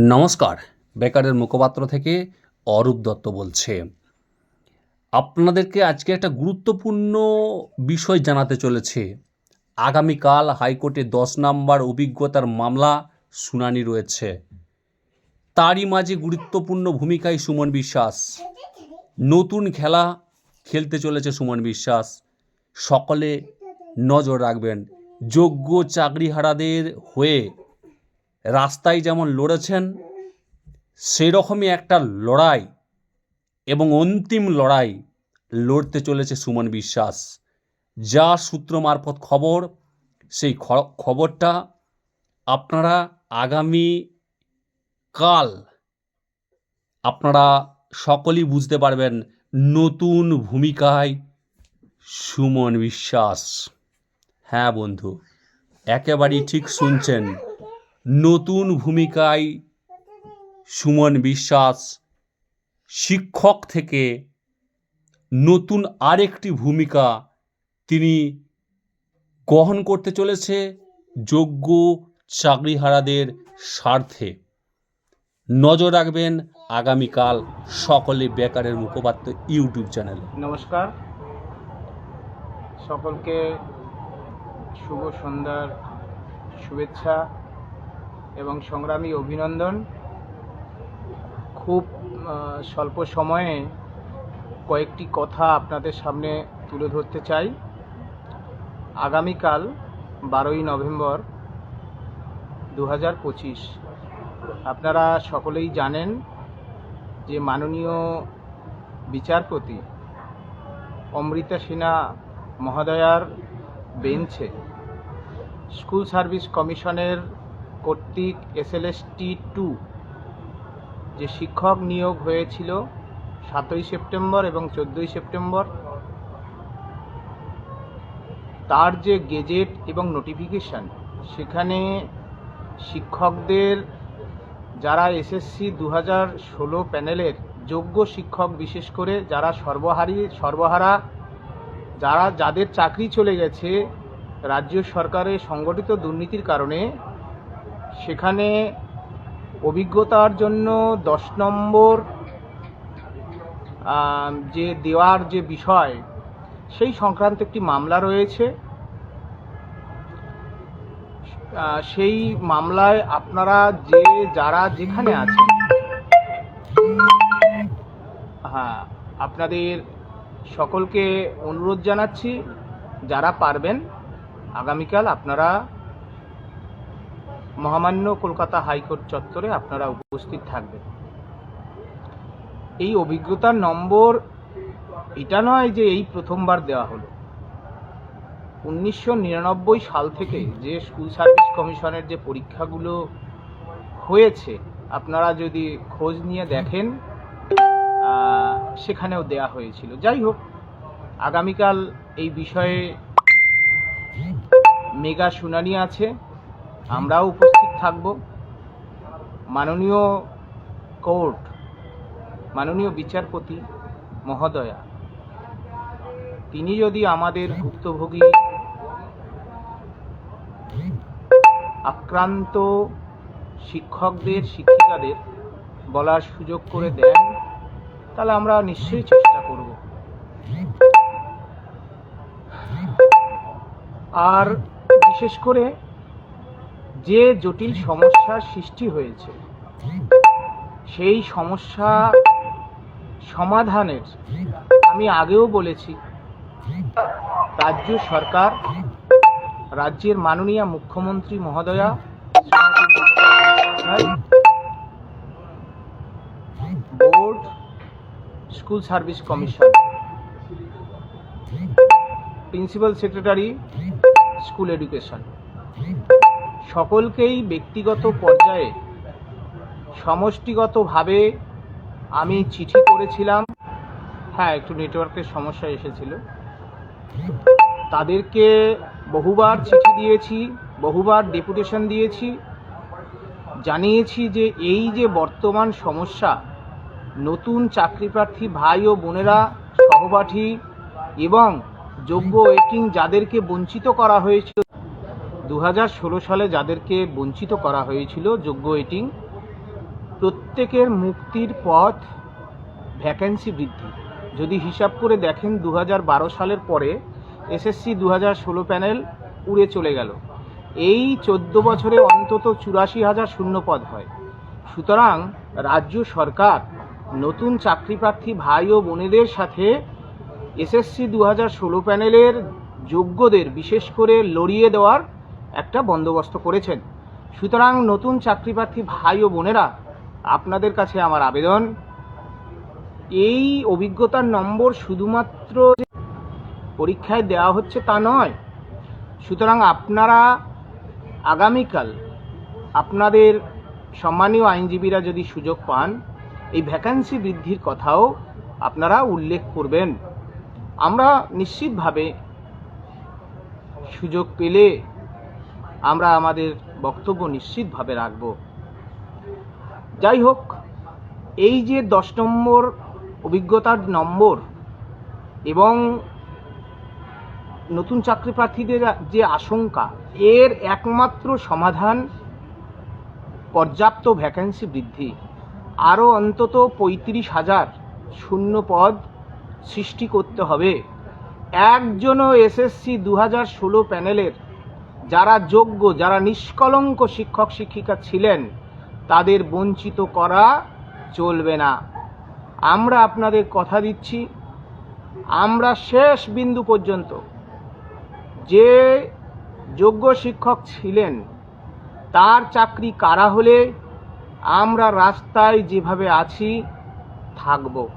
নমস্কার। বেকারের মুখপাত্র থেকে অরূপ দত্ত বলছে। আপনাদেরকে আজকে একটা গুরুত্বপূর্ণ বিষয় জানাতে চলেছে। আগামীকাল হাইকোর্টে দশ নম্বর অভিজ্ঞতার মামলা শুনানি রয়েছে। তারই মাঝে গুরুত্বপূর্ণ ভূমিকায় সুমন বিশ্বাস। নতুন খেলা খেলতে চলেছে সুমন বিশ্বাস। সকলে নজর রাখবেন। যোগ্য চাকরিহারাদের হয়ে রাস্তায় যেমন লড়েছেন, সেরকমই একটা লড়াই এবং অন্তিম লড়াই লড়তে চলেছে সুমন বিশ্বাস। যা সূত্র মারফত খবর, সেই খবরটা আপনারা আগামী কাল আপনারা সকলেই বুঝতে পারবেন নতুন ভূমিকায় সুমন বিশ্বাস। হ্যাঁ বন্ধু, একেবারেই ঠিক শুনছেন। নতুন ভূমিকায় সুমন বিশ্বাস, শিক্ষক থেকে নতুন আরেকটি ভূমিকা তিনি গ্রহণ করতে চলেছে যোগ্য চাকরিহারাদের স্বার্থে। নজর রাখবেন আগামীকাল সকলে বেকারের মুখপাত্র ইউটিউব চ্যানেলে। নমস্কার। সকলকে শুভ সন্ধ্যার শুভেচ্ছা। এবং সংগ্রামী অভিনন্দন। খুব স্বল্প সময়ে কয়েকটি কথা আপনাদের সামনে তুলে ধরতে চাই। আগামীকাল বারোই নভেম্বর দু হাজার পঁচিশ। আপনারা সকলেই জানেন যে মাননীয় বিচারপতি অমৃতা সিনহা মহোদয়ার বেঞ্চে স্কুল সার্ভিস কমিশনের কর্তৃক এসএলএসটি টু যে শিক্ষক নিয়োগ হয়েছিল সাতই সেপ্টেম্বর এবং চোদ্দোই সেপ্টেম্বর, তার যে গেজেট এবং নোটিফিকেশন, সেখানে শিক্ষকদের, যারা এসএসসি দু হাজার ষোলো প্যানেলের যোগ্য শিক্ষক বিশেষ করে যারা সর্বহারি, সর্বহারা, যারা যাদের চাকরি চলে গেছে রাজ্য সরকারের সংগঠিত দুর্নীতির কারণে সেখানে অভিজ্ঞতার জন্য দশ নম্বর যে দেওয়ার যে বিষয়, সেই সংক্রান্ত একটি মামলা রয়েছে। সেই মামলায় আপনারা যে, যারা যেখানে আছেন হ্যাঁ আপনাদের সকলকে অনুরোধ জানাচ্ছি, যারা পারবেন, আগামীকাল আপনারা মহামান্য কলকাতা হাইকোর্ট চত্বরে আপনারা উপস্থিত থাকবেন। এই অভিজ্ঞতার নম্বর, এটা নয় যে এই প্রথমবার দেওয়া হলো। উনিশশো নিরানব্বই সাল থেকে যে স্কুল সার্ভিস কমিশনের যে পরীক্ষাগুলো হয়েছে, আপনারা যদি খোঁজ নিয়ে দেখেন সেখানেও দেয়া হয়েছিল। যাই হোক, আগামীকাল এই বিষয়ে মেগা শুনানি আছে। আমরাও উপস্থিত থাকব। মাননীয় কোর্ট, মাননীয় বিচারপতি মহোদয়া, তিনি যদি আমাদের ভুক্তভোগী আক্রান্ত শিক্ষকদের, শিক্ষিকাদের বলার সুযোগ করে দেন, তাহলে আমরা নিশ্চয়ই চেষ্টা করব। আর বিশেষ করে যে জটিল সমস্যার সৃষ্টি হয়েছে, সেই সমস্যা সমাধানের আমি আগেও বলেছি, রাজ্য সরকার, রাজ্যের মাননীয় মুখ্যমন্ত্রী মহোদয়া, board, school service commission, principal secretary, school education. সকলকেই ব্যক্তিগত পর্যায়ে, সমষ্টিগতভাবে আমি চিঠি করেছিলাম। হ্যাঁ একটু নেটওয়ার্কের সমস্যা এসেছিল। তাদেরকে বহুবার চিঠি দিয়েছি, বহুবার ডেপুটেশন দিয়েছি। জানিয়েছি যে এই যে বর্তমান সমস্যা, নতুন চাকরিপ্রার্থী ভাই ও বোনেরা, সহপাঠী এবং যোগ্য ওয়েটিং যাদেরকে বঞ্চিত করা হয়েছিল দু হাজার ষোলো সালে যাদেরকে বঞ্চিত করা হয়েছিল যোগ্য ওয়েটিং প্রত্যেকের মুক্তির পথ ভ্যাকেন্সি বৃদ্ধি। যদি হিসাব করে দেখেন দু হাজার বারো সালের পরে এসএসসি দু ষোলো প্যানেল উড়ে চলে গেল। এই চোদ্দ বছরে অন্তত চুরাশি হাজার শূন্য পদ হয়। সুতরাং রাজ্য সরকার, নতুন চাকরি প্রার্থী ভাই ও বোনেদের সাথে এসএসসি দু হাজার ষোলো প্যানেলের যোগ্যদের বিশেষ করে লড়িয়ে দেওয়ার একটা বন্দোবস্ত করেছেন। সুতরাং নতুন চাকরিপ্রার্থী ভাই ও বোনেরা, আপনাদের কাছে আমার আবেদন। এই অভিজ্ঞতার নম্বর শুধুমাত্র পরীক্ষায় দেওয়া হচ্ছে তা নয়, সুতরাং আপনারা আগামীকাল আপনাদের সম্মানীয় আইনজীবীরা যদি সুযোগ পান, এই ভ্যাকান্সি বৃদ্ধির কথাও আপনারা উল্লেখ করবেন। আমরা নিশ্চিতভাবে সুযোগ পেলে আমরা আমাদের বক্তব্য নিশ্চিতভাবে রাখব। যাই হোক এই যে দশ নম্বর অভিজ্ঞতার নম্বর এবং নতুন চাকরি প্রার্থীদের যে আশঙ্কা, এর একমাত্র সমাধান পর্যাপ্ত ভ্যাকেন্সি বৃদ্ধি। আরও অন্তত পঁয়ত্রিশ হাজার শূন্য পদ সৃষ্টি করতে হবে। একজনও এসএসসি দু হাজার ষোলো প্যানেলের যারা যোগ্য, যারা নিষ্কলঙ্ক শিক্ষক, শিক্ষিকা ছিলেন, তাদের বঞ্চিত করা চলবে না। আমরা আপনাদের কথা দিচ্ছি, আমরা শেষ বিন্দু পর্যন্ত যে যোগ্য শিক্ষক ছিলেন, তার চাকরি কারা হলে, আমরা রাস্তায় যেভাবে আছি, থাকব।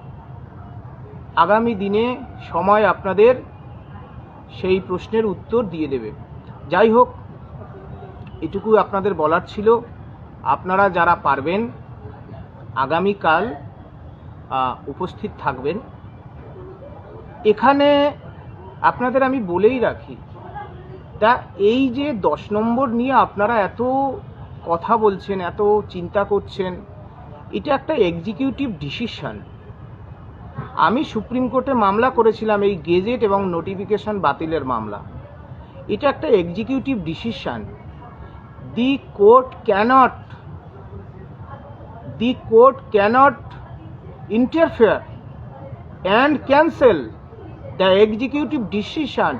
আগামী দিনে সময় আপনাদের সেই প্রশ্নের উত্তর দিয়ে দেবে। যাই হোক এটুকু আপনাদের বলার ছিল। আপনারা যারা পারবেন, আগামীকাল উপস্থিত থাকবেন। এখানে আপনাদের আমি বলেই রাখি, তা এই যে দশ নম্বর নিয়ে আপনারা এত কথা বলছেন, এত চিন্তা করছেন, এটা একটা এক্সিকিউটিভ ডিসিশন আমি সুপ্রিম কোর্টে মামলা করেছিলাম, এই গেজেট এবং নোটিফিকেশন বাতিলের মামলা। এটা একটা executive decision the court can't the court can't interfere and cancel the executive decision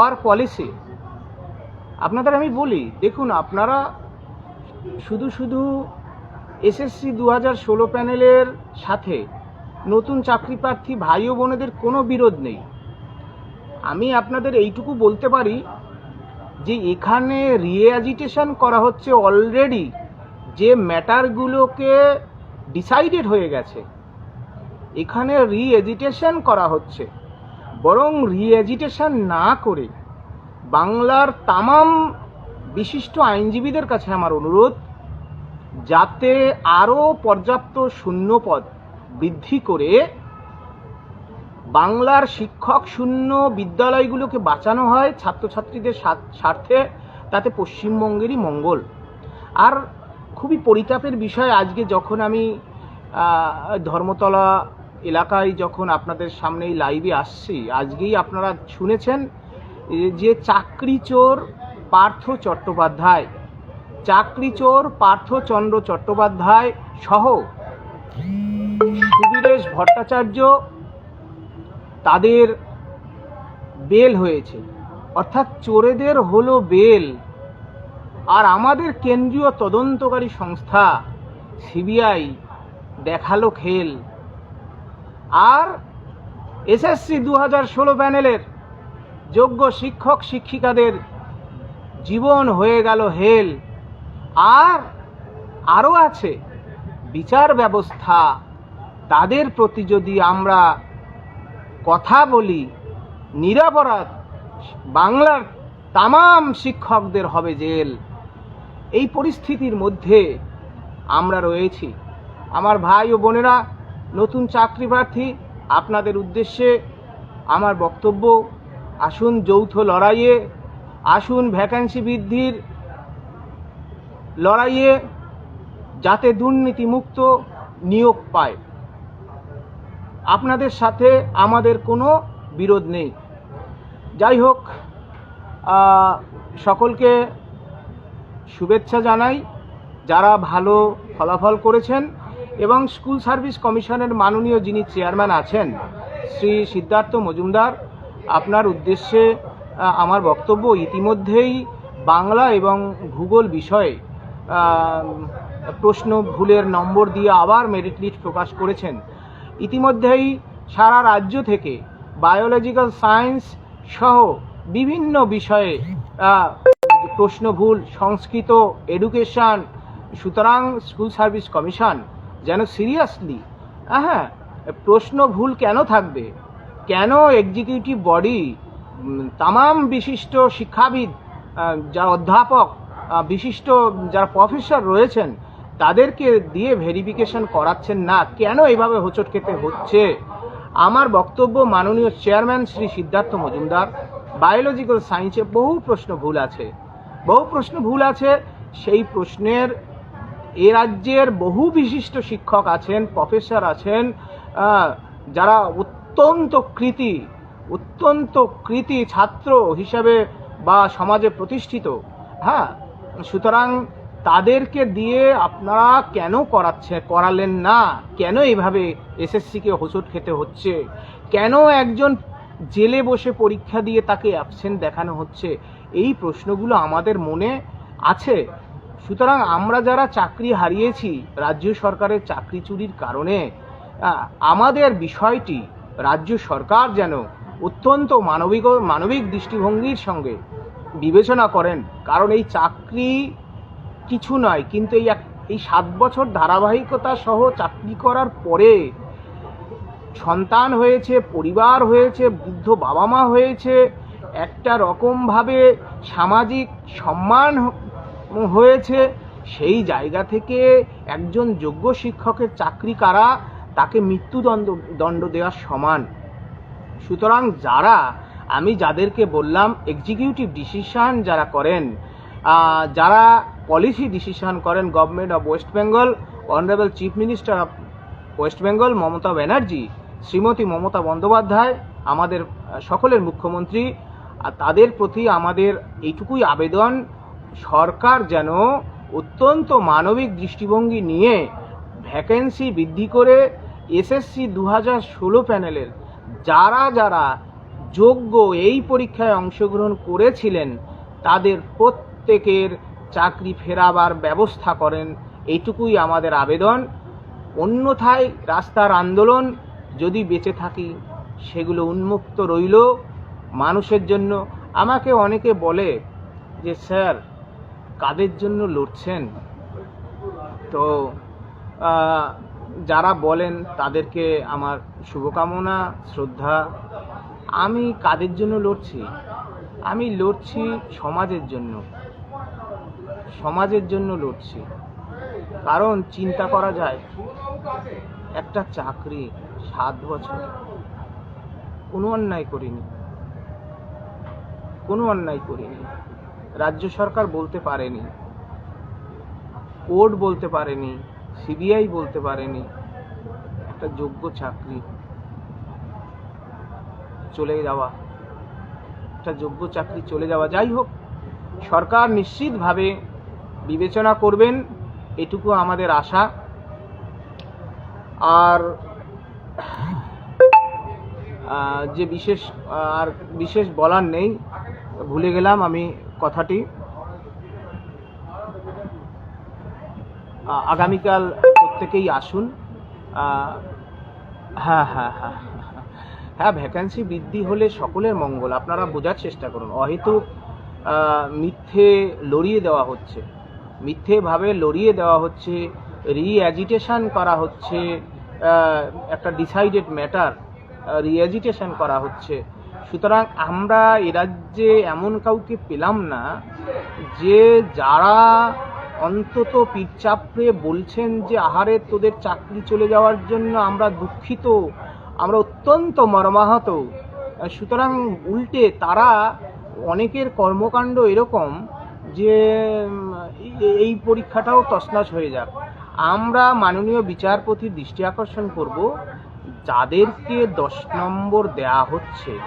or policy আপনাদের আমি বলি, দেখুন, আপনারা শুধু শুধু এসএসসি দু হাজার ষোলো প্যানেলের সাথে নতুন চাকরি প্রার্থী ভাই ও বোনেদের কোনো বিরোধ নেই। আমি আপনাদের এইটুকু বলতে পারি যে এখানে রিএজিটেশন করা হচ্ছে অলরেডি যে ম্যাটারগুলোকে ডিসাইডেড হয়ে গেছে। এখানে রিএজিটেশন করা হচ্ছে। বরং রিএজিটেশন না করে বাংলার তামাম বিশিষ্ট আইনজীবীদের কাছে আমার অনুরোধ, যাতে আরও পর্যাপ্ত শূন্যপদ বৃদ্ধি করে বাংলার শিক্ষক শূন্য বিদ্যালয়গুলোকে বাঁচানো হয় ছাত্রছাত্রীদের স্বার্থে তাতে পশ্চিমবঙ্গেরই মঙ্গল। আর খুবই পরিতাপের বিষয় আজকে যখন আমি ধর্মতলা এলাকায় যখন আপনাদের সামনে এই লাইভে আসছি, আজকেই আপনারা শুনেছেন যে চাকরি চোর পার্থ চট্টোপাধ্যায়, চাকরি চোর পার্থচন্দ্র চট্টোপাধ্যায় সহ সুবীরেশ ভট্টাচার্য তাদের বেল হয়েছে। অর্থাৎ চোরেদের হলো বেল। আর আমাদের কেন্দ্রীয় তদন্তকারী সংস্থা সিবিআই দেখাল খেল। আর এসএসসি দু হাজার ষোলো প্যানেলের যোগ্য শিক্ষক, শিক্ষিকাদের জীবন হয়ে গেল হেল। আর আরও আছে বিচার ব্যবস্থা। তাদের প্রতি যদি আমরা কথা বলি, নিরাপরাধ বাংলার তামাম শিক্ষকদের হবে জেল। এই পরিস্থিতির মধ্যে আমরা রয়েছি। আমার ভাই ও বোনেরা, নতুন চাকরি প্রার্থী, আপনাদের উদ্দেশ্যে আমার বক্তব্য, আসুন যৌথ লড়াইয়ে, আসুন ভ্যাকান্সি বৃদ্ধির লড়াইয়ে যাতে দুর্নীতিমুক্ত নিয়োগ পায়। আপনাদের সাথে আমাদের কোনো বিরোধ নেই। যাই হোক সকলকে শুভেচ্ছা জানাই। যারা ভালো ফলাফল করেছেন এবং স্কুল সার্ভিস কমিশনের মাননীয় যিনি চেয়ারম্যান আছেন, শ্রী সিদ্ধার্থ মজুমদার, আপনার উদ্দেশ্যে আমার বক্তব্য ইতিমধ্যেই বাংলা এবং ভূগোল বিষয়ে প্রশ্ন ভুলের নম্বর দিয়ে আবার মেরিট লিস্ট প্রকাশ করেছেন। ইতিমধ্যেই সারা রাজ্য থেকে বায়োলজিক্যাল সায়েন্স সহ বিভিন্ন বিষয়ে প্রশ্ন ভুল সংস্কৃত এডুকেশন সুতরাং স্কুল সার্ভিস কমিশন যেন সিরিয়াসলি হ্যাঁ প্রশ্ন ভুল কেন থাকবে? কেন এক্সিকিউটিভ বডি তামাম বিশিষ্ট শিক্ষাবিদ যারা অধ্যাপক বিশিষ্ট যারা প্রফেসর রয়েছেন তাদেরকে দিয়ে ভেরিফিকেশন করাচ্ছেন না, কেন এইভাবে হোঁচট খেতে হচ্ছে? আমার বক্তব্য মাননীয় চেয়ারম্যান শ্রী সিদ্ধার্থ মজুমদার বায়োলজিক্যাল সায়েন্সে বহু প্রশ্ন ভুল আছে। বহু প্রশ্ন ভুল আছে, সেই প্রশ্নের এ রাজ্যের বহু বিশিষ্ট শিক্ষক আছেন প্রফেসর আছেন যারা অত্যন্ত কৃতি অত্যন্ত কৃতি ছাত্র হিসাবে বা সমাজে প্রতিষ্ঠিত। হ্যাঁ সুতরাং তাদেরকে দিয়ে আপনারা কেন করাচ্ছে, করালেন না? কেন এইভাবে এসএসসিকে হোঁচট খেতে হচ্ছে? কেন একজন জেলে বসে পরীক্ষা দিয়ে তাকে অ্যাবসেন্ট দেখানো হচ্ছে? এই প্রশ্নগুলো আমাদের মনে আছে। সুতরাং আমরা যারা চাকরি হারিয়েছি, রাজ্য সরকারের চাকরি চুরির কারণে আমাদের বিষয়টি রাজ্য সরকার যেন অত্যন্ত মানবিক মানবিক দৃষ্টিভঙ্গির সঙ্গে বিবেচনা করেন। কারণ এই চাকরি কিছু নয়, কিন্তু এই এক এই সাত বছর ধারাবাহিকতা সহ চাকরি করার পরে সন্তান হয়েছে, পরিবার হয়েছে, বৃদ্ধ বাবা মা হয়েছে, একটা রকমভাবে সামাজিক সম্মান হয়েছে, সেই জায়গা থেকে একজন যোগ্য শিক্ষকের চাকরি কারা, তাকে মৃত্যুদণ্ড, দণ্ড দেওয়ার সমান। সুতরাং যারা, আমি যাদেরকে বললাম এক্সিকিউটিভ ডিসিশন যারা করেন যারা পলিসি ডিসিশন করেন government of West Bengal, honourable chief minister of West Bengal Mamata Banerjee, Shrimati Mamata Bandyopadhyay, আমাদের সকলের মুখ্যমন্ত্রী, আর তাদের প্রতি আমাদের এইটুকুই আবেদন, সরকার যেন অত্যন্ত মানবিক দৃষ্টিভঙ্গি নিয়ে ভ্যাকেন্সি বৃদ্ধি করে এসএসসি দু হাজার ষোলো প্যানেলের যারা যারা যোগ্য এই পরীক্ষায় অংশগ্রহণ করেছিলেন, তাদের প্রত্যেকের চাকরি ফেরাবার ব্যবস্থা করেন, এইটুকুই আমাদের আবেদন। অন্যথায় রাস্তার আন্দোলন যদি বেঁচে থাকি, সেগুলো উন্মুক্ত রইল। মানুষের জন্য, আমাকে অনেকে বলে যে, স্যার, কাদের জন্য লড়ছেন? তো যারা বলেন তাদেরকে আমার শুভকামনা, শ্রদ্ধা। আমি কাদের জন্য লড়ছি? আমি লড়ছি সমাজের জন্য। সমাজের জন্য লড়ছি। কারণ চিন্তা করা যায়, একটা চাকরি সাত বছর, কোনো অন্যায় করিনি। কোনো অন্যায় করিনি। রাজ্য সরকার বলতে পারেনি, কোর্ট বলতে পারেনি, সিবিআই বলতে পারেনি, একটা যোগ্য চাকরি চলে যাওয়া, একটা যোগ্য চাকরি চলে যাওয়া। যাই হোক, সরকার নিশ্চিতভাবে বিবেচনা করবেন, এটুকু আমাদের আশা। আর যে বিশেষ, আর বিশেষ বলার নেই, ভুলে গেলাম আমি কথাটি। আগামীকাল প্রত্যেকেই আসুন। হ্যাঁ হ্যাঁ হ্যাঁ হ্যাঁ। ভ্যাকান্সি বৃদ্ধি হলে সকলের মঙ্গল। আপনারা বোঝার চেষ্টা করুন। অহেতুক মিথ্যে লড়িয়ে দেওয়া হচ্ছে। মিথ্যেভাবে লড়িয়ে দেওয়া হচ্ছে রি অ্যাজিটেশন করা হচ্ছে একটা ডিসাইডেড ম্যাটার রিঅ্যাজিটেশন করা হচ্ছে। সুতরাং আমরা এ রাজ্যে এমন কাউকে পেলাম না যে যারা অন্তত পিঠচাপড়ে বলছেন যে, আহারে, তোদের চাকরি চলে যাওয়ার জন্য আমরা দুঃখিত, আমরা অত্যন্ত মর্মাহত। সুতরাং উল্টে তারা অনেকের কর্মকাণ্ড এরকম যে এই- পরীক্ষাটাও তছনছ হয়ে যাক। আমরা মাননীয় বিচারপতির দৃষ্টি আকর্ষণ করব, যাদেরকে দশ নম্বর দেয়া হচ্ছে,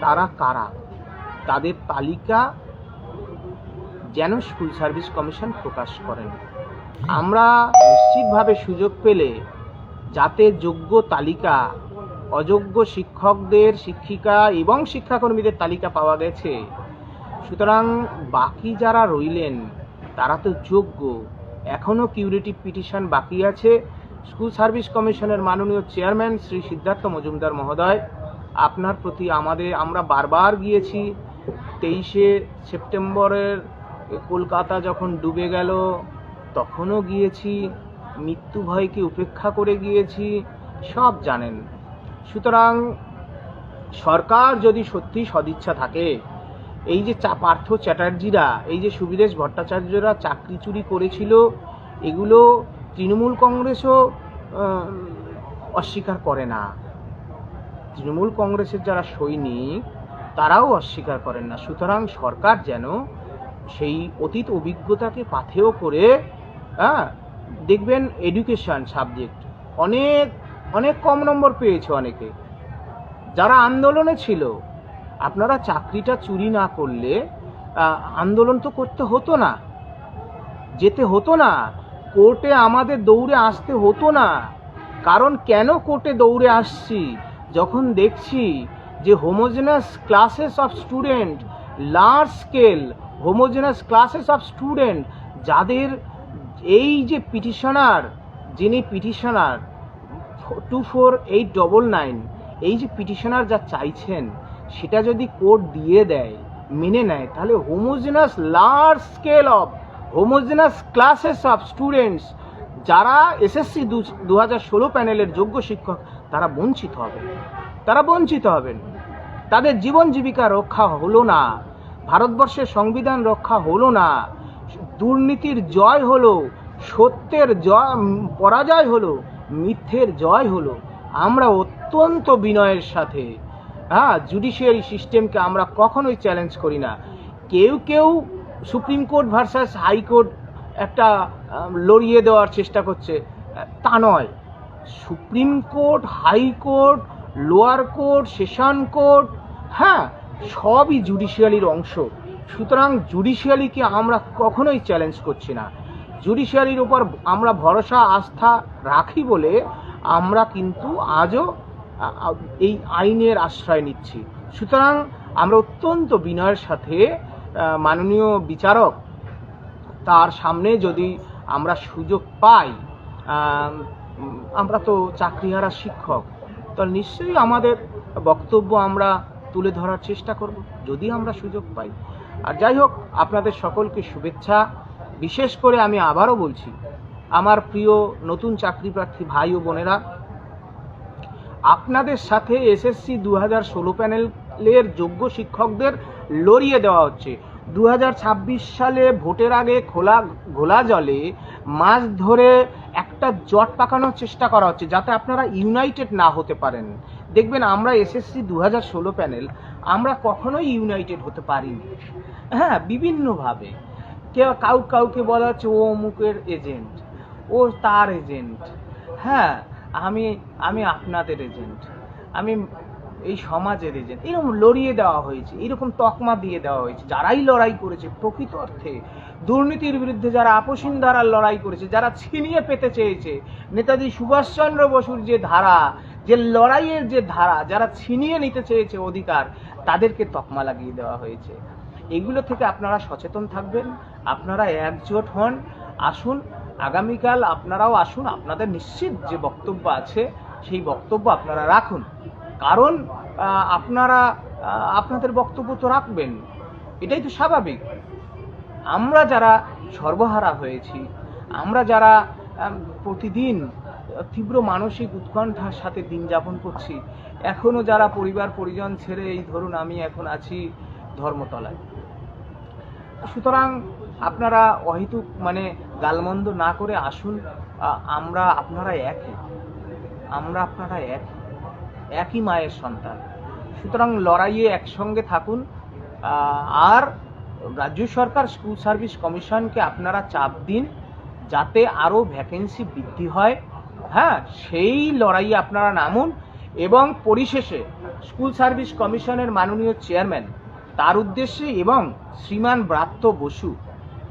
তারা কারা? তাদের তালিকা যেন স্কুল সার্ভিস কমিশন প্রকাশ করেন। আমরা নিশ্চিতভাবে সুযোগ পেলে যাতে যোগ্য তালিকা, অযোগ্য শিক্ষকদের শিক্ষিকা এবং শিক্ষাকর্মীদের তালিকা পাওয়া গেছে সুতরাং বাকি যারা রইলেন, তারা তো যোগ্য। এখনও কিউরেটিভ পিটিশন বাকি আছে। স্কুল সার্ভিস কমিশনের মাননীয় চেয়ারম্যান শ্রী সিদ্ধার্থ মজুমদার মহোদয়, আপনার প্রতি আমাদের, আমরা বারবার গিয়েছি। তেইশে সেপ্টেম্বরের কলকাতা যখন ডুবে গেল, তখনও গিয়েছি। মৃত্যু ভয়কে উপেক্ষা করে গিয়েছি। সব জানেন। সুতরাং সরকার যদি সত্যি সদিচ্ছা থাকে এই যে চা পার্থ চ্যাটার্জিরা, এই যে সুবিদেশ ভট্টাচার্যরা চাকরি চুরি করেছিল, এগুলো তৃণমূল কংগ্রেসও অস্বীকার করে না। তৃণমূল কংগ্রেসের যারা সৈনিক, তারাও অস্বীকার করেন না। সুতরাং সরকার যেন সেই অতীত অভিজ্ঞতাকে পাথেয় করে হ্যাঁ দেখবেন এডুকেশান সাবজেক্ট অনেক অনেক কম নম্বর পেয়েছে অনেকে। যারা আন্দোলনে ছিল আপনারা চাকরিটা চুরি না করলে আন্দোলন তো করতে হতো না। যেতে হতো না। কোর্টে আমাদের দৌড়ে আসতে হতো না। কারণ কেন কোর্টে দৌড়ে আসছি? যখন দেখছি যে homogeneous classes of student large scale homogeneous classes of student যাদের এই যে পিটিশনার যিনি petitioner two four eight double nine এই যে পিটিশনার যা চাইছেন সেটা যদি কোর্ট দিয়ে দেয়, মেনে নেয়, তাহলে homogeneous large scale of homogeneous classes of students যারা এসএসসি দু হাজার ষোলো প্যানেলের যোগ্য শিক্ষক, তারা বঞ্চিত হবেন তারা বঞ্চিত হবেন। তাদের জীবন জীবিকা রক্ষা হলো না। ভারতবর্ষের সংবিধান রক্ষা হলো না। দুর্নীতির জয় হলো, সত্যের জয়, পরাজয় হলো, মিথ্যের জয় হলো। আমরা অত্যন্ত বিনয়ের সাথে হ্যাঁ জুডিশিয়ারি সিস্টেমকে আমরা কখনোই চ্যালেঞ্জ করি না। কেউ কেউ সুপ্রিম কোর্ট ভার্সাস হাইকোর্ট একটা লড়িয়ে দেওয়ার চেষ্টা করছে। তা নয়। Supreme court high court lower court session court হ্যাঁ সবই জুডিশিয়ালির অংশ। সুতরাং জুডিশিয়ালিকে আমরা কখনোই চ্যালেঞ্জ করছি না। জুডিশিয়ারির উপর আমরা ভরসা, আস্থা রাখি বলে আমরা কিন্তু আজও এই আইনের আশ্রয় নিচ্ছি। সুতরাং আমরা অত্যন্ত বিনয়ের সাথে মাননীয় বিচারক তার সামনে যদি আমরা সুযোগ পাই আমরা তো চাকরিহারা শিক্ষক তো নিশ্চয়ই আমাদের বক্তব্য আমরা তুলে ধরার চেষ্টা করব, যদি আমরা সুযোগ পাই। আর যাই হোক, আপনাদের সকলকে শুভেচ্ছা। বিশেষ করে আমি আবারও বলছি, আমার প্রিয় নতুন চাকরি প্রার্থী ভাই ও বোনেরা আপনাদের সাথে এসএসসি দু হাজার ষোলো প্যানেলের যোগ্য শিক্ষকদের লড়িয়ে দেওয়া হচ্ছে। দু হাজার ছাব্বিশ সালে ভোটের আগে খোলা ঘোলা জলে মাছ ধরে একটা জট পাকানোর চেষ্টা করা হচ্ছে, যাতে আপনারা ইউনাইটেড না হতে পারেন। দেখবেন আমরা এসএসসি দু হাজার ষোলো প্যানেল, আমরা কখনোই ইউনাইটেড হতে পারিনি। হ্যাঁ বিভিন্নভাবে। কেউ কাউ কাউকে বলা হচ্ছে, ও অমুকের এজেন্ট, ও তার এজেন্ট। হ্যাঁ আমি আমি আপনাদের এজেন্ট আমি এই সমাজের এজেন্ট এরকম লড়িয়ে দেওয়া হয়েছে, এরকম তকমা দিয়ে দেওয়া হয়েছে। যারাই লড়াই করেছে, প্রকৃত অর্থে দুর্নীতির বিরুদ্ধে যারা আপোষিন ধারার লড়াই করেছে, যারা ছিনিয়ে পেতে চেয়েছে, নেতাজি সুভাষচন্দ্র বসুর যে ধারা, যে লড়াইয়ের যে ধারা, যারা ছিনিয়ে নিতে চেয়েছে অধিকার, তাদেরকে তকমা লাগিয়ে দেওয়া হয়েছে। এগুলো থেকে আপনারা সচেতন থাকবেন, আপনারা একজোট হন। আসুন আগামীকাল আপনারাও আসুন, আপনাদের নিশ্চিত যে বক্তব্য আছে, সেই বক্তব্য আপনারা রাখুন। কারণ আপনারা আপনাদের বক্তব্য তো রাখবেন। এটাই তো স্বাভাবিক। আমরা যারা সর্বহারা হয়েছি, আমরা যারা প্রতিদিন তীব্র মানসিক উৎকণ্ঠার সাথে দিন যাপন করছি এখনও যারা পরিবার, পরিজন ছেড়ে, এই ধরুন আমি এখন আছি ধর্মতলায়। সুতরাং আপনারা অহেতুক মানে গালমন্দ না করে আসুন আমরা আপনারা একই। আমরা আপনারা এক একই মায়ের সন্তান। সুতরাং লড়াইয়ে একসঙ্গে থাকুন। আর রাজ্য সরকার, স্কুল সার্ভিস কমিশনকে আপনারা চাপ দিন যাতে আরও ভ্যাকেন্সি বৃদ্ধি হয়। হ্যাঁ সেই লড়াইয়ে আপনারা নামুন এবং পরিশেষে স্কুল সার্ভিস কমিশনের মাননীয় চেয়ারম্যান তার উদ্দেশ্যে এবং শ্রীমান ব্রাত্য বসু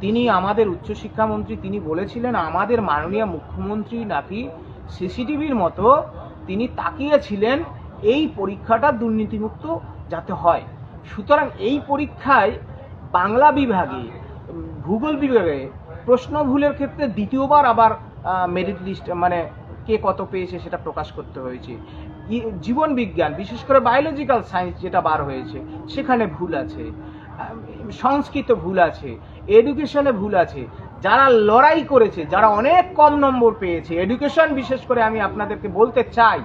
তিনি আমাদের উচ্চশিক্ষামন্ত্রী তিনি বলেছিলেন, আমাদের মাননীয় মুখ্যমন্ত্রী নাকি সিসিটিভির মতো তিনি তাকিয়েছিলেন এই পরীক্ষাটা দুর্নীতিমুক্ত যাতে হয়। সুতরাং এই পরীক্ষায় বাংলা বিভাগে, ভূগোল বিভাগে প্রশ্ন ভুলের ক্ষেত্রে দ্বিতীয়বার আবার মেরিট লিস্ট মানে কে কত পেয়েছে সেটা প্রকাশ করতে হয়েছে। জীবন বিজ্ঞান, বিশেষ করে বায়োলজিক্যাল সায়েন্স যেটা বার হয়েছে, সেখানে ভুল আছে। সংস্কৃত ভুল আছে এডুকেশনে ভুল আছে, যারা লড়াই করেছে, যারা অনেক কম নম্বর পেয়েছে এডুকেশন বিশেষ করে আমি আপনাদেরকে বলতে চাই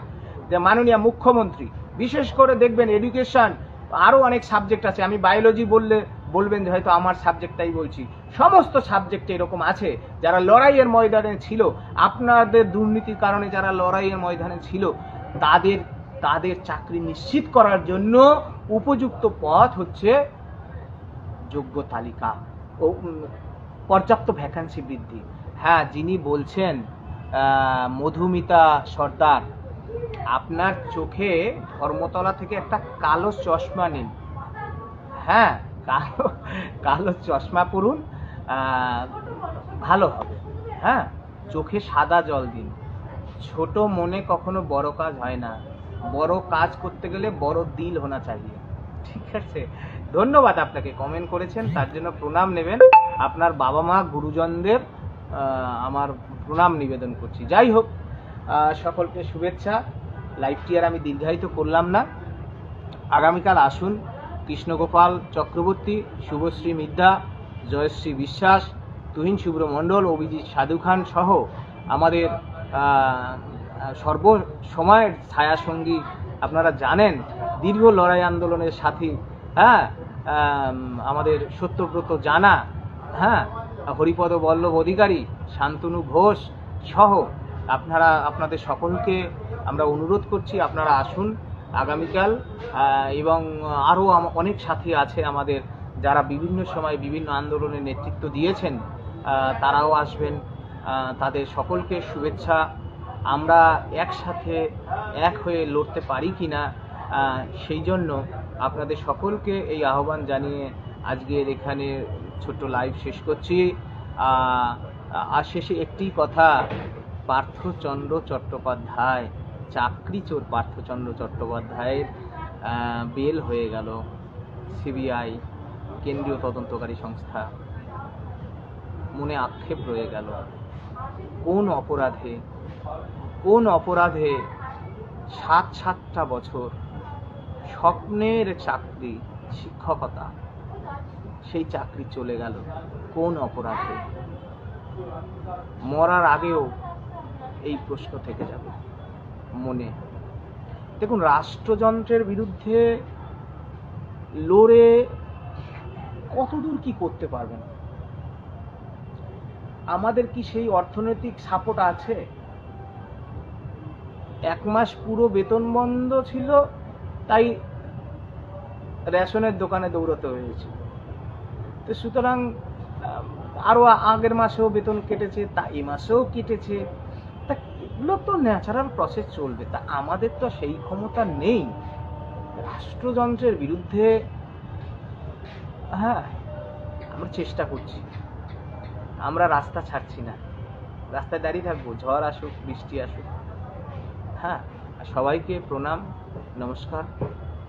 যে মাননীয় মুখ্যমন্ত্রী, বিশেষ করে দেখবেন এডুকেশন আরও অনেক সাবজেক্ট আছে। আমি বায়োলজি বললে বলবেন যে হয়তো আমার সাবজেক্টটাই বলছি। সমস্ত সাবজেক্টে এরকম আছে, যারা লড়াইয়ের ময়দানে ছিল, আপনাদের দুর্নীতির কারণে যারা লড়াইয়ের ময়দানে ছিল, তাদের তাদের চাকরি নিশ্চিত করার জন্য উপযুক্ত পথ হচ্ছে যোগ্য তালিকা ও পর্যাপ্ত ভ্যাকান্সি বৃদ্ধি। হ্যাঁ যিনি বলছেন মধুমিতা সর্দার, আপনার চোখে ধর্মতলা থেকে একটা কালো চশমা নিন। হ্যাঁ কালো কালো চশমা পরুন ভালো হবে। হ্যাঁ চোখে সাদা জল দিন। ছোট মনে কখনো বড় কাজ হয় না। বড় কাজ করতে গেলে বড় দিল হোনা চাইয়ে ঠিক আছে? ধন্যবাদ আপনাকে কমেন্ট করেছেন তার জন্য প্রণাম নেবেন। আপনার বাবা মা গুরুজনদের আমার প্রণাম নিবেদন করছি। যাই হোক সকলকে শুভেচ্ছা। লাইভটি আর আমি দীর্ঘায়িত করলাম না। আগামীকাল আসুন কৃষ্ণগোপাল চক্রবর্তী শুভশ্রী মিদ্যা জয়শ্রী বিশ্বাস তুহিন শুভ্র মণ্ডল অভিজিৎ সাধু খান সহ আমাদের আহ, সর্ব সময়ের ছায়াসঙ্গী আপনারা জানেন দীর্ঘ লড়াই আন্দোলনের সাথী হ্যাঁ আমাদের সত্যব্রত জানা হ্যাঁ হরিপদ বল্লভ অধিকারী, শান্তনু ঘোষ সহ আপনারা, আপনাদের সকলকে আমরা অনুরোধ করছি, আপনারা আসুন আগামীকাল এবং আরও অনেক সাথী আছে আমাদের যারা বিভিন্ন সময় বিভিন্ন আন্দোলনে নেতৃত্ব দিয়েছেন তারাও আসবেন তাদের সকলকে শুভেচ্ছা। আমরা একসাথে এক হয়ে লড়তে পারি কি না সেই জন্য আপনাদের সকলকে এই আহ্বান জানিয়ে আজকের এখানে ছোট্ট লাইভ শেষ করছি। আর শেষে একটি কথা, পার্থচন্দ্র চট্টোপাধ্যায় চাকরি চোর পার্থচন্দ্র চট্টোপাধ্যায়ের বেল হয়ে গেল সিবিআই, কেন্দ্রীয় তদন্তকারী সংস্থা। মনে আক্ষেপ রয়ে গেল, কোন অপরাধে কোন অপরাধে সাত সাতটা বছর স্বপ্নের চাকরি শিক্ষকতা। সেই চাকরি চলে গেল কোন অপরাধে? মরার আগেও এই প্রশ্ন থেকে যাবে মনে। দেখুন, রাষ্ট্রযন্ত্রের বিরুদ্ধে লড়ে কতদূর কি করতে পারবেন? আমাদের কি সেই অর্থনৈতিক সাপোর্ট আছে? এক মাস পুরো বেতন বন্ধ ছিল, তাই রেশনের দোকানে দৌড়তে হয়েছে। তো সুতরাং আরও আগের মাসেও বেতন কেটেছে, তা এই মাসেও কেটেছে। তা এগুলো তো ন্যাচারাল প্রসেস চলবে। তা আমাদের তো সেই ক্ষমতা নেই। রাষ্ট্রযন্ত্রের বিরুদ্ধে হ্যাঁ আমরা চেষ্টা করছি। আমরা রাস্তা ছাড়ছি না। রাস্তায় দাঁড়িয়ে থাকব, ঝড় আসুক, বৃষ্টি আসুক। হ্যাঁ সবাইকে প্রণাম, নমস্কার।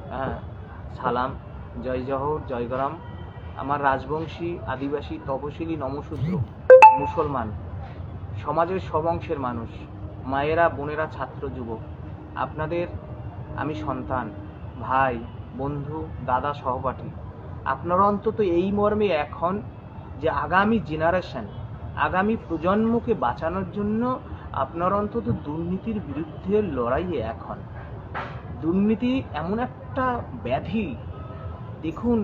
হ্যাঁ। সালাম, জয় জহর, জয় গরাম। আমার রাজবংশী, আদিবাসী, তপশিলি, নমশূদ্র, মুসলমান, সমাজের সব অংশের মানুষ, মায়েরা, বোনেরা, ছাত্র, যুবক। আপনাদের আমি সন্তান, ভাই, বন্ধু, দাদা, সহপাঠী। আপনারা অন্তত এই মর্মে এখন যে আগামী জেনারেশন আগামী প্রজন্মকে বাঁচানোর জন্য আপনারা অন্তত দুর্নীতির বিরুদ্ধে লড়াইয়ে এখন দুর্নীতি এমন একটা ব্যাধি? দেখুন,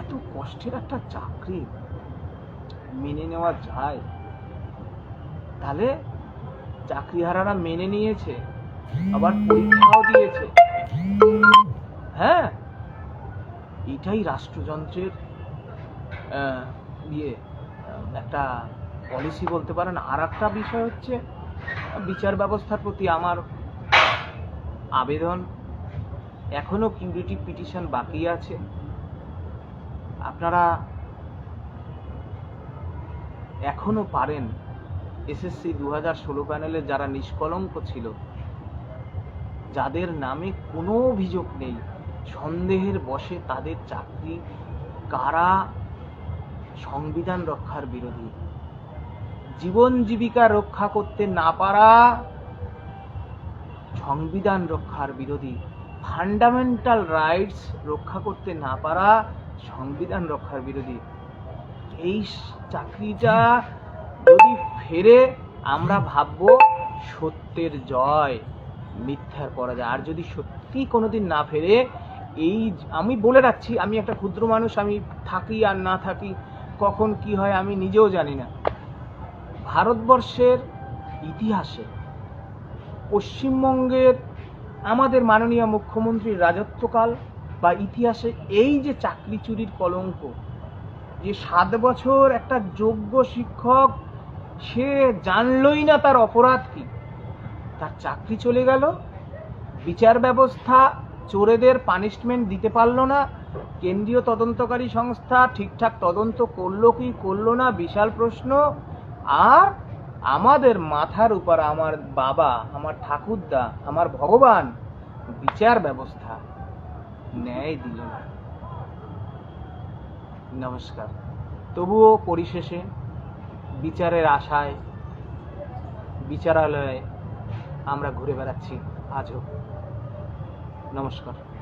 এত কষ্টের একটা চাকরি মেনে নেওয়া যায়। তাহলে চাকরিহারারা মেনে নিয়েছে, আবার পরীক্ষাও দিয়েছে। হ্যাঁ এটাই রাষ্ট্রযন্ত্রের ইয়ে একটা পলিসি বলতে পারেন। আর একটা বিষয় হচ্ছে বিচার ব্যবস্থার প্রতি আমার আবেদন। এখনও কিউরিটি পিটিশন বাকি আছে। আপনারা এখনও পারেন এসএসসি দু হাজার ষোলো প্যানেলে যারা নিষ্কলঙ্ক ছিল, যাদের নামে কোনো অভিযোগ নেই, সন্দেহের বশে তাদের চাকরি কারা সংবিধান রক্ষার বিরোধী। জীবন জীবিকা রক্ষা করতে না পারা সংবিধান রক্ষার বিরোধী। ফান্ডামেন্টাল রাইটস রক্ষা করতে না পারা সংবিধান রক্ষার বিরোধী। এই চাকরিটা যদি ফেরে আমরা ভাববো সত্যের জয়, মিথ্যার পরাজয়। আর যদি সত্যি কোনোদিন না ফেরে, এই আমি বলে রাখছি, আমি একটা ক্ষুদ্র মানুষ, আমি থাকি আর না থাকি, কখন কি হয় আমি নিজেও জানি না। ভারতবর্ষের ইতিহাসে পশ্চিমবঙ্গের আমাদের মাননীয় মুখ্যমন্ত্রীর রাজত্বকাল বা ইতিহাসে এই যে চাকরি চুরির কলঙ্ক, যে সাত বছর একটা যোগ্য শিক্ষক, সে জানলই না তার অপরাধ কি? তার চাকরি চলে গেল, বিচার ব্যবস্থা, চোরেদের পানিশমেন্ট দিতে পারল না, কেন্দ্রীয় তদন্তকারী সংস্থা ঠিকঠাক তদন্ত করল কি করল না, বিশাল প্রশ্ন, আর আমাদের মাথার উপর আমার বাবা, আমার ঠাকুরদা, আমার ভগবান বিচার ব্যবস্থা ন্যায় দিল না। নমস্কার। তবুও পরিশেষে বিচারের আশায়, বিচারালয়ে আমরা ঘুরে বেড়াচ্ছি। আজও। নমস্কার।